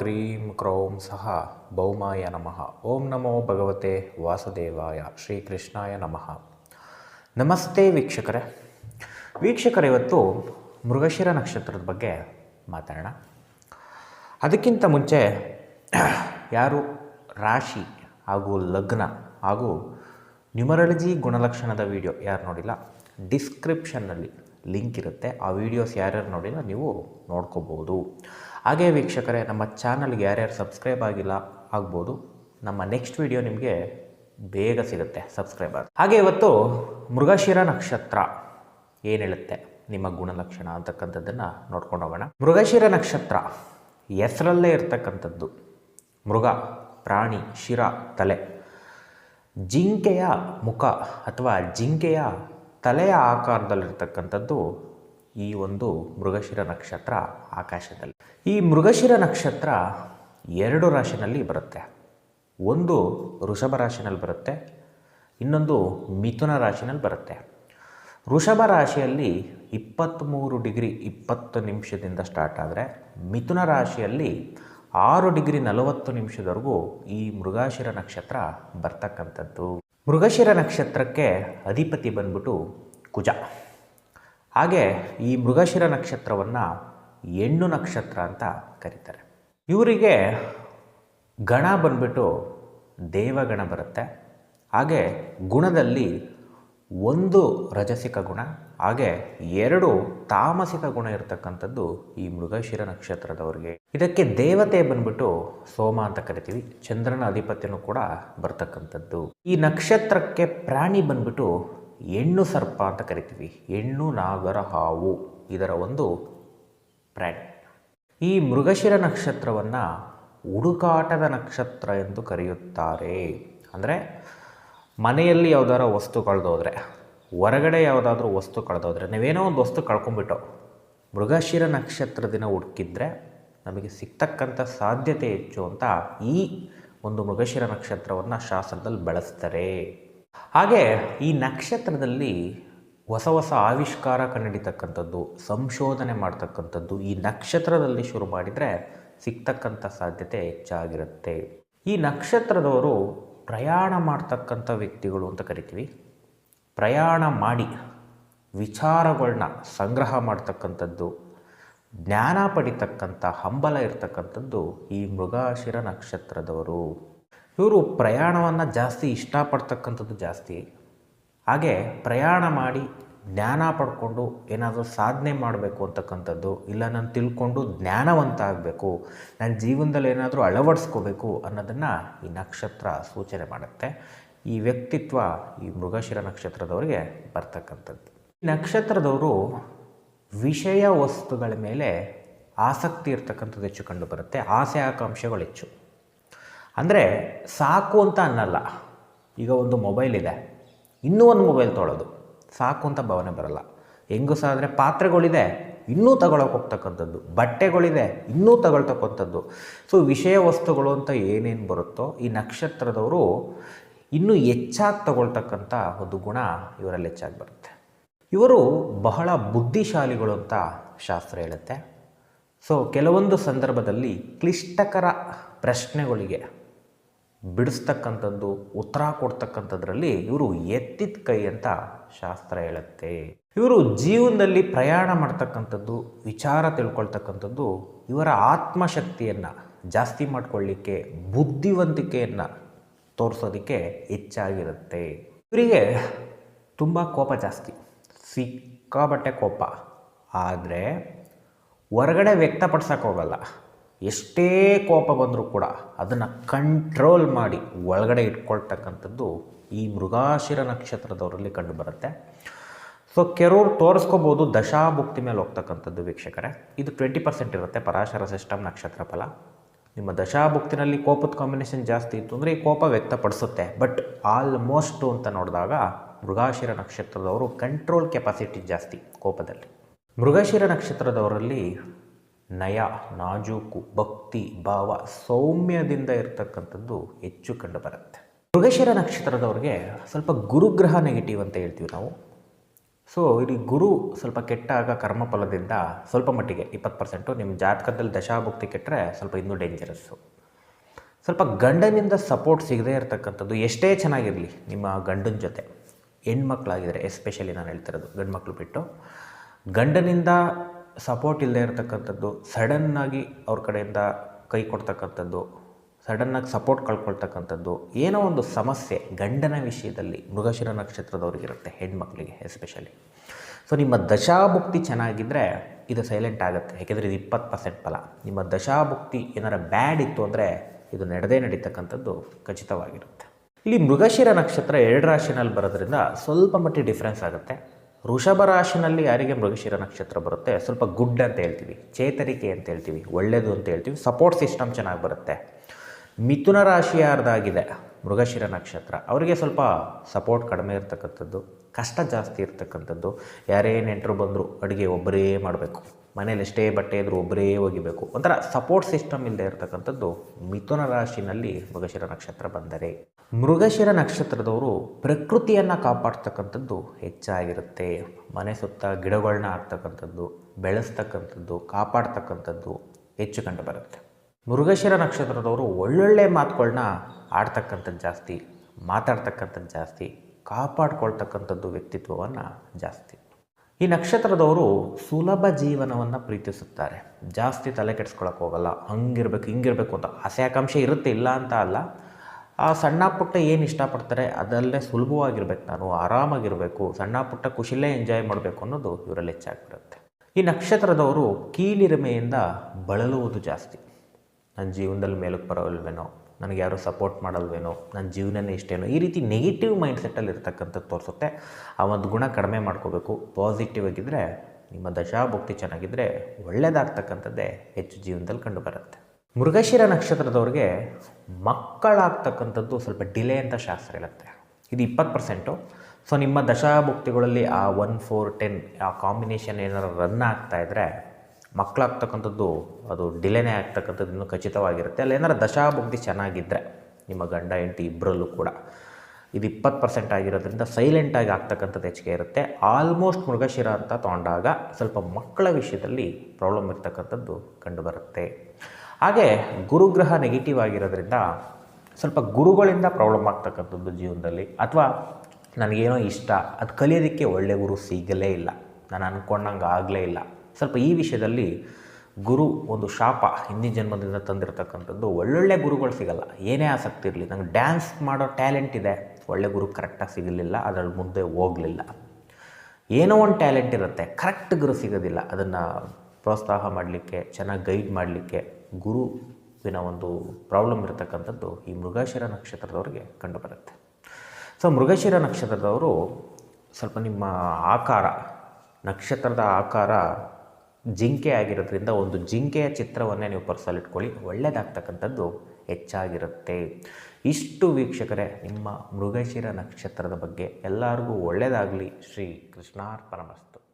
Cream ಕ್ರೋಂ ಸಹ ಭೌಮಾಯ ನಮಃ. ಓಂ ನಮೋ ಭಗವತೆ ವಾಸುದೇವಾಯ ಶ್ರೀಕೃಷ್ಣಾಯ ನಮಃ. ನಮಸ್ತೆ ವೀಕ್ಷಕರೇ. ವೀಕ್ಷಕರ, ಇವತ್ತು ಮೃಗಶಿರ ನಕ್ಷತ್ರದ ಬಗ್ಗೆ ಮಾತಾಡೋಣ. ಅದಕ್ಕಿಂತ ಮುಂಚೆ ಯಾರು ರಾಶಿ ಹಾಗೂ ಲಗ್ನ ಹಾಗೂ ನ್ಯೂಮರಾಲಜಿ ಗುಣಲಕ್ಷಣದ ವಿಡಿಯೋ ಯಾರು ನೋಡಿಲ್ಲ, ಡಿಸ್ಕ್ರಿಪ್ಷನ್ನಲ್ಲಿ ಲಿಂಕ್ ಇರುತ್ತೆ. ಆ ವಿಡಿಯೋಸ್ ಯಾರ್ಯಾರು ನೋಡಿಲ್ಲ ನೀವು ನೋಡ್ಕೋಬೋದು. ಹಾಗೆ ವೀಕ್ಷಕರೇ, ನಮ್ಮ ಚಾನಲ್ಗೆ ಯಾರ್ಯಾರು ಸಬ್ಸ್ಕ್ರೈಬ್ ಆಗಿಲ್ಲ ಆಗ್ಬೋದು, ನಮ್ಮ ನೆಕ್ಸ್ಟ್ ವಿಡಿಯೋ ನಿಮಗೆ ಬೇಗ ಸಿಗುತ್ತೆ ಸಬ್ಸ್ಕ್ರೈಬ್ ಆಗಿ ಹಾಗೆ ಇವತ್ತು ಮೃಗಶಿರ ನಕ್ಷತ್ರ ಏನು ಹೇಳುತ್ತೆ? ನಿಮ್ಮ ಗುಣಲಕ್ಷಣ ಅಂತಕ್ಕಂಥದ್ದನ್ನು ನೋಡ್ಕೊಂಡು ಹೋಗೋಣ. ಮೃಗಶಿರ ನಕ್ಷತ್ರ ಹೆಸರಲ್ಲೇ ಇರ್ತಕ್ಕಂಥದ್ದು. ಮೃಗ, ಪ್ರಾಣಿ, ಶಿರ, ತಲೆ. ಜಿಂಕೆಯ ಮುಖ ಅಥವಾ ಜಿಂಕೆಯ ತಲೆಯ ಆಕಾರದಲ್ಲಿರ್ತಕ್ಕಂಥದ್ದು ಈ ಒಂದು ಮೃಗಶಿರ ನಕ್ಷತ್ರ ಆಕಾಶದಲ್ಲಿ. ಈ ಮೃಗಶಿರ ನಕ್ಷತ್ರ ಎರಡು ರಾಶಿನಲ್ಲಿ ಬರುತ್ತೆ. ಒಂದು ವೃಷಭ ರಾಶಿನಲ್ಲಿ ಬರುತ್ತೆ, ಇನ್ನೊಂದು ಮಿಥುನ ರಾಶಿನಲ್ಲಿ ಬರುತ್ತೆ. ವೃಷಭ ರಾಶಿಯಲ್ಲಿ ಇಪ್ಪತ್ತ್ಮೂರು ಡಿಗ್ರಿ ಇಪ್ಪತ್ತು ನಿಮಿಷದಿಂದ ಸ್ಟಾರ್ಟ್ ಆದರೆ, ಮಿಥುನ ರಾಶಿಯಲ್ಲಿ ಆರು ಡಿಗ್ರಿ ನಲವತ್ತು ನಿಮಿಷದವರೆಗೂ ಈ ಮೃಗಾಶಿರ ನಕ್ಷತ್ರ ಬರ್ತಕ್ಕಂಥದ್ದು. ಮೃಗಶಿರ ನಕ್ಷತ್ರಕ್ಕೆ ಅಧಿಪತಿ ಬಂದ್ಬಿಟ್ಟು ಕುಜ. ಹಾಗೆ ಈ ಮೃಗಶಿರ ನಕ್ಷತ್ರವನ್ನು ಹೆಣ್ಣು ನಕ್ಷತ್ರ ಅಂತ ಕರೀತಾರೆ. ಇವರಿಗೆ ಗಣ ಬಂದ್ಬಿಟ್ಟು ದೇವಗಣ ಬರುತ್ತೆ. ಹಾಗೆ ಗುಣದಲ್ಲಿ ಒಂದು ರಜಸಿಕ ಗುಣ, ಹಾಗೆ ಎರಡು ತಾಮಸಿಕ ಗುಣ ಇರತಕ್ಕಂಥದ್ದು ಈ ಮೃಗಶಿರ ನಕ್ಷತ್ರದವರಿಗೆ. ಇದಕ್ಕೆ ದೇವತೆ ಬಂದ್ಬಿಟ್ಟು ಸೋಮ ಅಂತ ಕರಿತೀವಿ. ಚಂದ್ರನ ಅಧಿಪತ್ಯನೂ ಕೂಡ ಬರ್ತಕ್ಕಂಥದ್ದು. ಈ ನಕ್ಷತ್ರಕ್ಕೆ ಪ್ರಾಣಿ ಬಂದ್ಬಿಟ್ಟು ಹೆಣ್ಣು ಸರ್ಪ ಅಂತ ಕರಿತೀವಿ. ಹೆಣ್ಣು, ನಾಗರ, ಹಾವು ಇದರ ಒಂದು ಪ್ರಾಣಿ ಈ ಮೃಗಶಿರ ನಕ್ಷತ್ರವನ್ನು ಹುಡುಕಾಟದ ನಕ್ಷತ್ರ ಎಂದು ಕರೆಯುತ್ತಾರೆ. ಅಂದರೆ ಮನೆಯಲ್ಲಿ ಯಾವುದಾದ್ರು ವಸ್ತು ಕಳೆದೋದ್ರೆ, ಹೊರಗಡೆ ಯಾವುದಾದ್ರೂ ವಸ್ತು ಕಳೆದೋದ್ರೆ, ನೀವೇನೋ ಒಂದು ವಸ್ತು ಕಳ್ಕೊಂಬಿಟ್ಟು ಮೃಗಶಿರ ನಕ್ಷತ್ರ ದಿನ ಹುಡುಕಿದ್ರೆ ನಮಗೆ ಸಿಗ್ತಕ್ಕಂಥ ಸಾಧ್ಯತೆ ಹೆಚ್ಚು ಅಂತ ಈ ಒಂದು ಮೃಗಶಿರ ನಕ್ಷತ್ರವನ್ನು ಶಾಸ್ತ್ರದಲ್ಲಿ ಬಳಸ್ತಾರೆ. ಹಾಗೆ ಈ ನಕ್ಷತ್ರದಲ್ಲಿ ಹೊಸ ಹೊಸ ಆವಿಷ್ಕಾರ ಕಂಡುಹಿಡಿತಕ್ಕಂಥದ್ದು ಸಂಶೋಧನೆ ಮಾಡ್ತಕ್ಕಂಥದ್ದು ಈ ನಕ್ಷತ್ರದಲ್ಲಿ ಶುರು ಮಾಡಿದರೆ ಸಿಗ್ತಕ್ಕಂಥ ಸಾಧ್ಯತೆ ಹೆಚ್ಚಾಗಿರುತ್ತೆ. ಈ ನಕ್ಷತ್ರದವರು ಪ್ರಯಾಣ ಮಾಡ್ತಕ್ಕಂಥ ವ್ಯಕ್ತಿಗಳು ಅಂತ ಕರಿತೀವಿ. ಪ್ರಯಾಣ ಮಾಡಿ ವಿಚಾರಗಳನ್ನ ಸಂಗ್ರಹ ಮಾಡ್ತಕ್ಕಂಥದ್ದು, ಜ್ಞಾನ ಪಡಿತಕ್ಕಂಥ ಹಂಬಲ ಇರ್ತಕ್ಕಂಥದ್ದು ಈ ಮೃಗಾಶಿರ ನಕ್ಷತ್ರದವರು. ಇವರು ಪ್ರಯಾಣವನ್ನು ಜಾಸ್ತಿ ಇಷ್ಟಪಡ್ತಕ್ಕಂಥದ್ದು ಜಾಸ್ತಿ. ಹಾಗೆ ಪ್ರಯಾಣ ಮಾಡಿ ಜ್ಞಾನ ಪಡ್ಕೊಂಡು ಏನಾದರೂ ಸಾಧನೆ ಮಾಡಬೇಕು ಅಂತಕ್ಕಂಥದ್ದು, ಇಲ್ಲ ನಾನು ತಿಳ್ಕೊಂಡು ಜ್ಞಾನವಂತ ಆಗಬೇಕು ನನ್ನ ಜೀವನದಲ್ಲಿ ಏನಾದರೂ ಅಳವಡಿಸ್ಕೋಬೇಕು ಅನ್ನೋದನ್ನು ಈ ನಕ್ಷತ್ರ ಸೂಚನೆ ಮಾಡುತ್ತೆ. ಈ ವ್ಯಕ್ತಿತ್ವ ಈ ಮೃಗಶಿರ ನಕ್ಷತ್ರದವರಿಗೆ ಬರ್ತಕ್ಕಂಥದ್ದು. ಈ ನಕ್ಷತ್ರದವರು ವಿಷಯ ವಸ್ತುಗಳ ಮೇಲೆ ಆಸಕ್ತಿ ಇರ್ತಕ್ಕಂಥದ್ದು ಹೆಚ್ಚು ಕಂಡು ಬರುತ್ತೆ. ಆಸೆ ಆಕಾಂಕ್ಷೆಗಳು ಹೆಚ್ಚು. ಅಂದರೆ ಸಾಕು ಅಂತ ಅನ್ನಲ್ಲ. ಈಗ ಒಂದು ಮೊಬೈಲ್ ಇದೆ. ಇನ್ನೂ ಒಂದು ಮೊಬೈಲ್ ತೊಳೋದು. ಸಾಕು ಅಂತ ಭಾವನೆ ಬರಲ್ಲ. ಹೆಂಗಸಾದರೆ ಪಾತ್ರೆಗಳಿದೆ, ಇನ್ನೂ ತಗೊಳಕ್ಕೆ ಹೋಗ್ತಕ್ಕಂಥದ್ದು. ಬಟ್ಟೆಗಳಿದೆ, ಇನ್ನೂ ತಗೊಳ್ತಕ್ಕಂಥದ್ದು. ಸೊ ವಿಷಯ ವಸ್ತುಗಳು ಅಂತ ಏನೇನು ಬರುತ್ತೋ, ಈ ನಕ್ಷತ್ರದವರು ಇನ್ನೂ ಹೆಚ್ಚಾಗಿ ತಗೊಳ್ತಕ್ಕಂಥ ಒಂದು ಗುಣ ಇವರಲ್ಲಿ ಹೆಚ್ಚಾಗಿ ಬರುತ್ತೆ. ಇವರು ಬಹಳ ಬುದ್ಧಿಶಾಲಿಗಳು ಅಂತ ಶಾಸ್ತ್ರ ಹೇಳುತ್ತೆ. ಸೊ ಕೆಲವೊಂದು ಸಂದರ್ಭದಲ್ಲಿ ಕ್ಲಿಷ್ಟಕರ ಪ್ರಶ್ನೆಗಳಿಗೆ ಬಿಡಿಸ್ತಕ್ಕಂಥದ್ದು, ಉತ್ತರ ಕೊಡ್ತಕ್ಕಂಥದ್ರಲ್ಲಿ ಇವರು ಎತ್ತಿದ ಕೈ ಅಂತ ಶಾಸ್ತ್ರ ಹೇಳುತ್ತೆ. ಇವರು ಜೀವನದಲ್ಲಿ ಪ್ರಯಾಣ ಮಾಡ್ತಕ್ಕಂಥದ್ದು, ವಿಚಾರ ತಿಳ್ಕೊಳ್ತಕ್ಕಂಥದ್ದು, ಇವರ ಆತ್ಮಶಕ್ತಿಯನ್ನು ಜಾಸ್ತಿ ಮಾಡಿಕೊಳ್ಳಿಕ್ಕೆ, ಬುದ್ಧಿವಂತಿಕೆಯನ್ನು ತೋರಿಸೋದಕ್ಕೆ ಹೆಚ್ಚಾಗಿರುತ್ತೆ. ಇವರಿಗೆ ತುಂಬ ಕೋಪ ಜಾಸ್ತಿ ಸಿಕ್ಕಾಬಟ್ಟೆ ಕೋಪ. ಆದರೆ ಹೊರಗಡೆ ವ್ಯಕ್ತಪಡ್ಸೋಕೆ ಹೋಗಲ್ಲ. ಎಷ್ಟೇ ಕೋಪ ಬಂದರೂ ಕೂಡ ಅದನ್ನು ಕಂಟ್ರೋಲ್ ಮಾಡಿ ಒಳಗಡೆ ಇಟ್ಕೊಳ್ತಕ್ಕಂಥದ್ದು ಈ ಮೃಗಾಶಿರ ನಕ್ಷತ್ರದವರಲ್ಲಿ ಕಂಡುಬರುತ್ತೆ. ಸೊ ಕೆಲವ್ರು ತೋರಿಸ್ಕೋಬೋದು ದಶಾಭುಕ್ತಿ ಮೇಲೆ ಹೋಗ್ತಕ್ಕಂಥದ್ದು ವೀಕ್ಷಕರೇ. ಇದು ಟ್ವೆಂಟಿ ಪರ್ಸೆಂಟ್ ಇರುತ್ತೆ ಪರಾಶರ ಸಿಸ್ಟಮ್ ನಕ್ಷತ್ರ ಫಲ. ನಿಮ್ಮ ದಶಾಭುಕ್ತಿನಲ್ಲಿ ಕೋಪದ ಕಾಂಬಿನೇಷನ್ ಜಾಸ್ತಿ ಇತ್ತು ಅಂದರೆ ಈ ಕೋಪ ವ್ಯಕ್ತಪಡಿಸುತ್ತೆ. ಬಟ್ ಆಲ್ಮೋಸ್ಟು ಅಂತ ನೋಡಿದಾಗ ಮೃಗಾಶಿರ ನಕ್ಷತ್ರದವರು ಕಂಟ್ರೋಲ್ ಕೆಪಾಸಿಟಿ ಜಾಸ್ತಿ ಕೋಪದಲ್ಲಿ. ಮೃಗಶಿರ ನಕ್ಷತ್ರದವರಲ್ಲಿ ನಯ, ನಾಜೂಕು, ಭಕ್ತಿ, ಭಾವ, ಸೌಮ್ಯದಿಂದ ಇರತಕ್ಕಂಥದ್ದು ಹೆಚ್ಚು ಕಂಡುಬರುತ್ತೆ. ಮೃಗಶಿರ ನಕ್ಷತ್ರದವ್ರಿಗೆ ಸ್ವಲ್ಪ ಗುರುಗ್ರಹ ನೆಗೆಟಿವ್ ಅಂತ ಹೇಳ್ತೀವಿ ನಾವು. ಸೊ ಇಲ್ಲಿ ಗುರು ಸ್ವಲ್ಪ ಕೆಟ್ಟಾಗ ಕರ್ಮಫಲದಿಂದ ಸ್ವಲ್ಪ ಮಟ್ಟಿಗೆ ಇಪ್ಪತ್ತು ಪರ್ಸೆಂಟು ನಿಮ್ಮ ಜಾತಕದಲ್ಲಿ ದಶಾಭುಕ್ತಿ ಕೆಟ್ಟರೆ ಸ್ವಲ್ಪ ಇನ್ನೂ ಡೇಂಜರಸ್ಸು ಸ್ವಲ್ಪ ಗಂಡನಿಂದ ಸಪೋರ್ಟ್ ಸಿಗದೇ ಇರತಕ್ಕಂಥದ್ದು ಎಷ್ಟೇ ಚೆನ್ನಾಗಿರಲಿ ನಿಮ್ಮ ಗಂಡನ ಜೊತೆ. ಹೆಣ್ಮಕ್ಳಾಗಿದ್ದರೆ ಎಸ್ಪೆಷಲಿ ನಾನು ಹೇಳ್ತಿರೋದು ಗಂಡು ಮಕ್ಕಳು ಬಿಟ್ಟು, ಗಂಡನಿಂದ ಸಪೋರ್ಟ್ ಇಲ್ಲದೆ ಇರತಕ್ಕಂಥದ್ದು ಸಡನ್ನಾಗಿ ಅವ್ರ ಕಡೆಯಿಂದ ಕೈ ಕೊಡ್ತಕ್ಕಂಥದ್ದು ಸಡನ್ನಾಗಿ ಸಪೋರ್ಟ್ ಕಳ್ಕೊಳ್ತಕ್ಕಂಥದ್ದು, ಏನೋ ಒಂದು ಸಮಸ್ಯೆ ಗಂಡನ ವಿಷಯದಲ್ಲಿ ಮೃಗಶಿರ ನಕ್ಷತ್ರದವ್ರಿಗಿರುತ್ತೆ ಹೆಣ್ಮಕ್ಳಿಗೆ ಎಸ್ಪೆಷಲಿ ಸೊ ನಿಮ್ಮ ದಶಾಭುಕ್ತಿ ಚೆನ್ನಾಗಿದ್ದರೆ ಇದು ಸೈಲೆಂಟ್ ಆಗುತ್ತೆ, ಯಾಕೆಂದರೆ ಇದು ಇಪ್ಪತ್ತು ಪರ್ಸೆಂಟ್ ಫಲ. ನಿಮ್ಮ ದಶಾಭುಕ್ತಿ ಏನಾರ ಬ್ಯಾಡ್ ಇತ್ತು ಅಂದರೆ ಇದು ನಡೆದೇ ನಡೀತಕ್ಕಂಥದ್ದು ಖಚಿತವಾಗಿರುತ್ತೆ. ಇಲ್ಲಿ ಮೃಗಶಿರ ನಕ್ಷತ್ರ ಎರಡು ರಾಶಿನಲ್ಲಿ ಬರೋದ್ರಿಂದ ಸ್ವಲ್ಪ ಮಟ್ಟಿಗೆ ಡಿಫ್ರೆನ್ಸ್ ಆಗುತ್ತೆ. ವೃಷಭ ರಾಶಿನಲ್ಲಿ ಯಾರಿಗೆ ಮೃಗಶಿರ ನಕ್ಷತ್ರ ಬರುತ್ತೆ? ಸ್ವಲ್ಪ ಗುಡ್ ಅಂತ ಹೇಳ್ತೀವಿ. ಚೇತರಿಕೆ ಅಂತ ಹೇಳ್ತೀವಿ. ಒಳ್ಳೆಯದು ಅಂತ ಹೇಳ್ತೀವಿ. ಸಪೋರ್ಟ್ ಸಿಸ್ಟಮ್ ಚೆನ್ನಾಗಿ ಬರುತ್ತೆ. ಮಿಥುನ ರಾಶಿಯಾರ್ದಾಗಿದೆ ಮೃಗಶಿರ ನಕ್ಷತ್ರ. ಅವರಿಗೆ ಸ್ವಲ್ಪ ಸಪೋರ್ಟ್ ಕಡಿಮೆ ಇರ್ತಕ್ಕಂಥದ್ದು. ಕಷ್ಟ ಜಾಸ್ತಿ ಇರ್ತಕ್ಕಂಥದ್ದು. ಯಾರೇ ನೆಂಟರು ಬಂದರೂ ಅಡುಗೆ ಒಬ್ಬರೇ ಮಾಡಬೇಕು. ಮನೇಲಿ ಎಷ್ಟೇ ಬಟ್ಟೆ ಇದ್ದರೂ ಒಬ್ಬರೇ ಒಗಿಬೇಕು. ಒಂಥರ ಸಪೋರ್ಟ್ ಸಿಸ್ಟಮ್ ಇಲ್ಲದೆ ಇರತಕ್ಕಂಥದ್ದು ಮಿಥುನ ರಾಶಿನಲ್ಲಿ ಮೃಗಶಿರ ನಕ್ಷತ್ರ ಬಂದರೆ. ಮೃಗಶಿರ ನಕ್ಷತ್ರದವರು ಪ್ರಕೃತಿಯನ್ನು ಕಾಪಾಡ್ತಕ್ಕಂಥದ್ದು ಹೆಚ್ಚಾಗಿರುತ್ತೆ. ಮನೆ ಸುತ್ತ ಗಿಡಗಳನ್ನ ಹಾಕ್ತಕ್ಕಂಥದ್ದು, ಬೆಳೆಸ್ತಕ್ಕಂಥದ್ದು, ಕಾಪಾಡ್ತಕ್ಕಂಥದ್ದು ಹೆಚ್ಚು ಕಂಡು ಬರುತ್ತೆ. ಮೃಗಶಿರ ನಕ್ಷತ್ರದವರು ಒಳ್ಳೊಳ್ಳೆ ಮಾತುಗಳನ್ನ ಆಡ್ತಕ್ಕಂಥದ್ದು ಜಾಸ್ತಿ ಮಾತಾಡ್ತಕ್ಕಂಥದ್ದು ಜಾಸ್ತಿ, ಕಾಪಾಡ್ಕೊಳ್ತಕ್ಕಂಥದ್ದು ವ್ಯಕ್ತಿತ್ವವನ್ನು ಜಾಸ್ತಿ. ಈ ನಕ್ಷತ್ರದವರು ಸುಲಭ ಜೀವನವನ್ನು ಪ್ರೀತಿಸುತ್ತಾರೆ. ಜಾಸ್ತಿ ತಲೆ ಕೆಡಿಸ್ಕೊಳಕ್ಕೆ ಹೋಗಲ್ಲ, ಹಂಗಿರ್ಬೇಕು, ಹಿಂಗಿರ್ಬೇಕು ಅಂತ ಆಸೆ ಆಕಾಂಕ್ಷೆ ಇರುತ್ತೆ, ಇಲ್ಲ ಅಂತ ಅಲ್ಲ. ಆ ಸಣ್ಣ ಪುಟ್ಟ ಏನು ಇಷ್ಟಪಡ್ತಾರೆ ಅದಲ್ಲೇ ಸುಲಭವಾಗಿರ್ಬೇಕು ನಾನು, ಆರಾಮಾಗಿರಬೇಕು, ಸಣ್ಣ ಪುಟ್ಟ ಖುಷಿಲೇ ಎಂಜಾಯ್ ಮಾಡಬೇಕು ಅನ್ನೋದು ಇವರಲ್ಲಿ ಹೆಚ್ಚಾಗ್ಬಿಡುತ್ತೆ ಈ ನಕ್ಷತ್ರದವರು ಕೀಳಿರಿಮೆಯಿಂದ ಬಳಲುವುದು ಜಾಸ್ತಿ. ನನ್ನ ಜೀವನದಲ್ಲಿ ಮೇಲಕ್ಕೆ ಬರೋಲ್ವೇನೋ, ನನಗೆ ಯಾರು ಸಪೋರ್ಟ್ ಮಾಡಲ್ವೇನೋ ನನ್ನ ಜೀವನನೇ ಇಷ್ಟೇನೋ, ಈ ರೀತಿ ನೆಗೆಟಿವ್ ಮೈಂಡ್ಸೆಟ್ಟಲ್ಲಿ ಇರ್ತಕ್ಕಂಥದ್ದು ತೋರಿಸುತ್ತೆ. ಆ ಒಂದು ಗುಣ ಕಡಿಮೆ ಮಾಡ್ಕೋಬೇಕು. ಪಾಸಿಟಿವ್ ಆಗಿದ್ದರೆ ನಿಮ್ಮ ದಶಾಭಕ್ತಿ ಚೆನ್ನಾಗಿದ್ದರೆ ಒಳ್ಳೆಯದಾಗ್ತಕ್ಕಂಥದ್ದೇ ಹೆಚ್ಚು ಜೀವನದಲ್ಲಿ ಕಂಡು ಬರುತ್ತೆ ಮೃಗಶಿರ ನಕ್ಷತ್ರದವ್ರಿಗೆ ಮಕ್ಕಳಾಗ್ತಕ್ಕಂಥದ್ದು ಸ್ವಲ್ಪ ಡಿಲೇ ಅಂತ ಶಾಸ್ತ್ರ ಇರುತ್ತೆ. ಇದು ಇಪ್ಪತ್ತು ಪರ್ಸೆಂಟು. ಸೊ, ನಿಮ್ಮ ದಶಾಭುಕ್ತಿಗಳಲ್ಲಿ ಆ ಒನ್ ಫೋರ್ ಟೆನ್ ಆ ಕಾಂಬಿನೇಷನ್ ಏನಾರು ರನ್ ಆಗ್ತಾ ಇದ್ದರೆ ಮಕ್ಕಳಾಗ್ತಕ್ಕಂಥದ್ದು ಅದು ಡಿಲೇನೇ ಆಗ್ತಕ್ಕಂಥದ್ದು ಇನ್ನೂ ಖಚಿತವಾಗಿರುತ್ತೆ. ಅಲ್ಲಿ ಏನಾರು ದಶಾಭುಕ್ತಿ ಚೆನ್ನಾಗಿದ್ದರೆ ನಿಮ್ಮ ಗಂಡ, ಹೆಂಡತಿ ಇಬ್ಬರಲ್ಲೂ ಕೂಡ ಇದು ಇಪ್ಪತ್ತು ಪರ್ಸೆಂಟ್ ಆಗಿರೋದ್ರಿಂದ ಸೈಲೆಂಟಾಗಿ ಆಗ್ತಕ್ಕಂಥದ್ದು ಹೆಚ್ಚಿಗೆ ಇರುತ್ತೆ. ಆಲ್ಮೋಸ್ಟ್ ಮೃಗಶಿರ ಅಂತ ತೊಗೊಂಡಾಗ ಸ್ವಲ್ಪ ಮಕ್ಕಳ ವಿಷಯದಲ್ಲಿ ಪ್ರಾಬ್ಲಮ್ ಇರ್ತಕ್ಕಂಥದ್ದು ಕಂಡುಬರುತ್ತೆ ಹಾಗೆ ಗುರುಗ್ರಹ ನೆಗೆಟಿವ್ ಆಗಿರೋದ್ರಿಂದ ಸ್ವಲ್ಪ ಗುರುಗಳಿಂದ ಪ್ರಾಬ್ಲಮ್ ಆಗ್ತಕ್ಕಂಥದ್ದು ಜೀವನದಲ್ಲಿ ಅಥವಾ ನನಗೇನೋ ಇಷ್ಟ, ಅದು ಕಲಿಯೋದಕ್ಕೆ ಒಳ್ಳೆ ಗುರು ಸಿಗಲೇ ಇಲ್ಲ. ನಾನು ಅಂದ್ಕೊಂಡಂಗೆ ಆಗಲೇ ಇಲ್ಲ. ಸ್ವಲ್ಪ ಈ ವಿಷಯದಲ್ಲಿ ಗುರು ಒಂದು ಶಾಪ ಹಿಂದಿನ ಜನ್ಮದಿಂದ ತಂದಿರತಕ್ಕಂಥದ್ದು ಒಳ್ಳೊಳ್ಳೆ ಗುರುಗಳು ಸಿಗಲ್ಲ. ಏನೇ ಆಸಕ್ತಿ ಇರಲಿ, ನಂಗೆ ಡ್ಯಾನ್ಸ್ ಮಾಡೋ ಟ್ಯಾಲೆಂಟ್ ಇದೆ. ಒಳ್ಳೆ ಗುರು ಕರೆಕ್ಟಾಗಿ ಸಿಗಲಿಲ್ಲ, ಅದರಲ್ಲಿ ಮುಂದೆ ಹೋಗಲಿಲ್ಲ. ಏನೋ ಒಂದು ಟ್ಯಾಲೆಂಟ್ ಇರುತ್ತೆ ಕರೆಕ್ಟ್ ಗುರು ಸಿಗೋದಿಲ್ಲ. ಅದನ್ನು ಪ್ರೋತ್ಸಾಹ ಮಾಡಲಿಕ್ಕೆ, ಚೆನ್ನಾಗಿ ಗೈಡ್ ಮಾಡಲಿಕ್ಕೆ. ಗುರುವಿನ ಒಂದು ಪ್ರಾಬ್ಲಮ್ ಇರತಕ್ಕಂಥದ್ದು ಈ ಮೃಗಶಿರ ನಕ್ಷತ್ರದವ್ರಿಗೆ ಕಂಡುಬರುತ್ತೆ. ಸೊ ಮೃಗಶಿರ ನಕ್ಷತ್ರದವರು ಸ್ವಲ್ಪ ನಿಮ್ಮ ಆಕಾರ, ನಕ್ಷತ್ರದ ಆಕಾರ ಜಿಂಕೆ ಆಗಿರೋದ್ರಿಂದ ಒಂದು ಜಿಂಕೆಯ ಚಿತ್ರವನ್ನೇ ನೀವು ಪರ್ಸಲ್ಲಿ ಇಟ್ಕೊಳ್ಳಿ ಒಳ್ಳೆಯದಾಗ್ತಕ್ಕಂಥದ್ದು ಹೆಚ್ಚಾಗಿರುತ್ತೆ. ಇಷ್ಟು ವೀಕ್ಷಕರೇ, ನಿಮ್ಮ ಮೃಗಶಿರ ನಕ್ಷತ್ರದ ಬಗ್ಗೆ ಎಲ್ಲರಿಗೂ ಒಳ್ಳೆಯದಾಗಲಿ ಶ್ರೀ ಕೃಷ್ಣಾರ್ಪಣಮಸ್ತು.